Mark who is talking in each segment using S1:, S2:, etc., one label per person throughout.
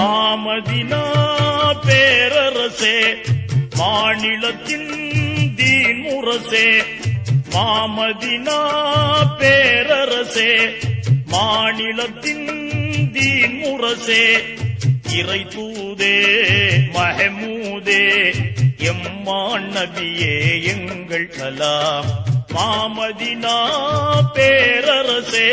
S1: மாமதினா பேரரசே மாநிலத்தின் தீன் முரசே மாமதினா பேரரசே மாநிலத்தின் தீன் முரசே இறை தூதே மஹமூதே எம்மான் நபியே எங்கள் கலாம். மாமதினா பேரரசே.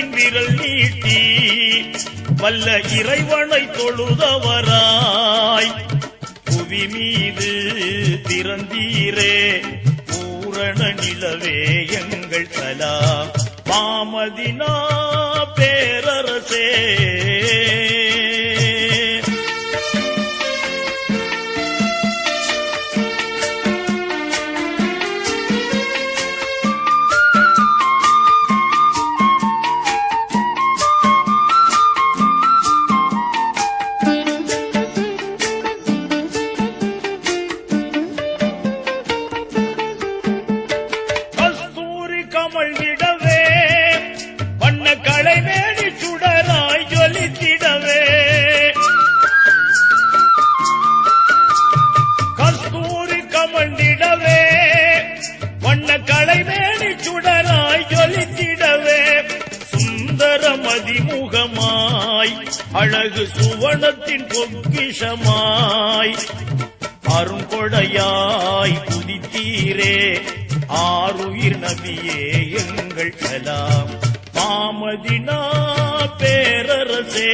S1: கலிமாவின் விரல் நீட்டி வல்ல இறைவனை தொழுதவராய். புவி மீது திறந்தீரே பூரண நிலவே எங்கள் தலா மாமதினா பேரரசே அழகு சுவனத்தின் பொக்கிஷமாய். அருங்கொடையாய் குதித்தீரே ஆறுயிர் நபியே எங்கள் கலாம். மாமதினா பேரரசே.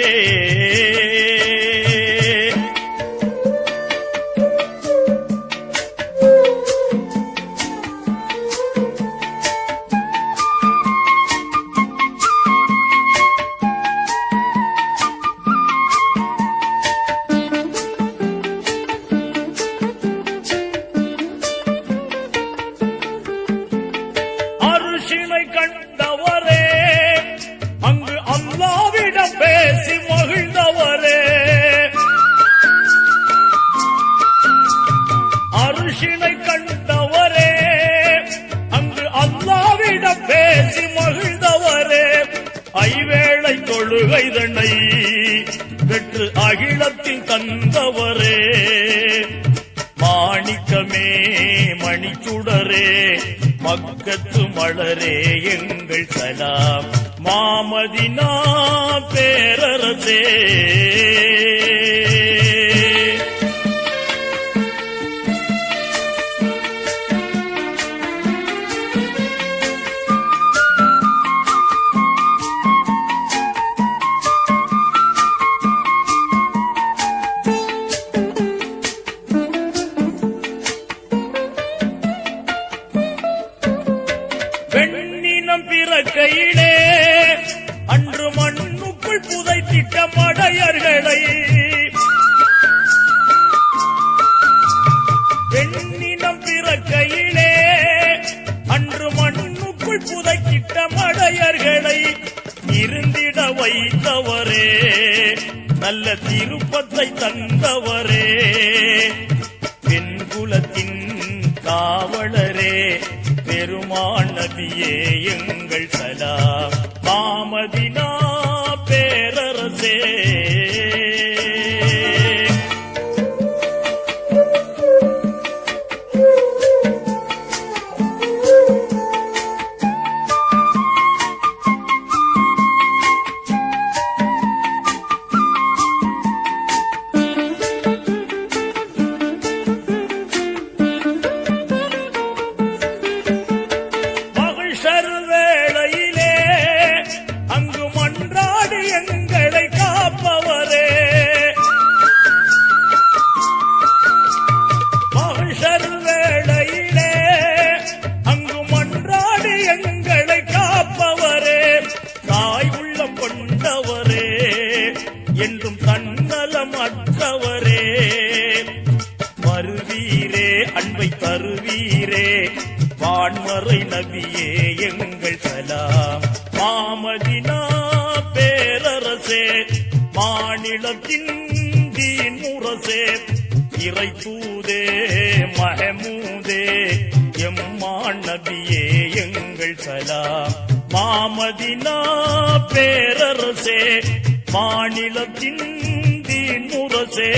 S1: அருஷினை கண்டவரே அங்கு அல்லாவிடம் பேசி மகிழ்ந்தவரே. அருஷினை கண்டவரே அங்கு அல்லாவிடம் பேசி மகிழ்ந்தவரே. ஐவேளை தொழுகைதனை பெற்று அகிலத்தில் தந்தவரே. மாணிக்கமே மணிச்சுடரே மக்கத்து மலரே எங்கள் சலாம். மாமதினா பேரரசே. பெண்ணினம் பிறக்கையிலே அன்று மண்ணுக்குள் புதைத்திட்ட மடையர்களை. பெண்ணினம் பிறக்கையிலே அன்று மண்ணுக்குள் புதைக்கிட்ட மடையர்களை இருந்திட வைத்தவரே நல்ல திருப்பத்தை தந்தவரே. பெண் குலத்தின் காவலரே பெருமான் நபியே எங்கள் சலா. மாமதினா அற்றவரே என்றும் தன்னலம் அற்றவரே வருவீரே அன்பை தருவீரே வான்மறை நபியே எங்கள் சலாம் மாமதினா பேரரசே மாநிலத்தின் தீன் முரசே இறை தூதே மஹமூதே எம்மான் நபியே எங்கள் சலாம் மாமதினா பேரரசே மாநிலத்தின் தீன் முரசே.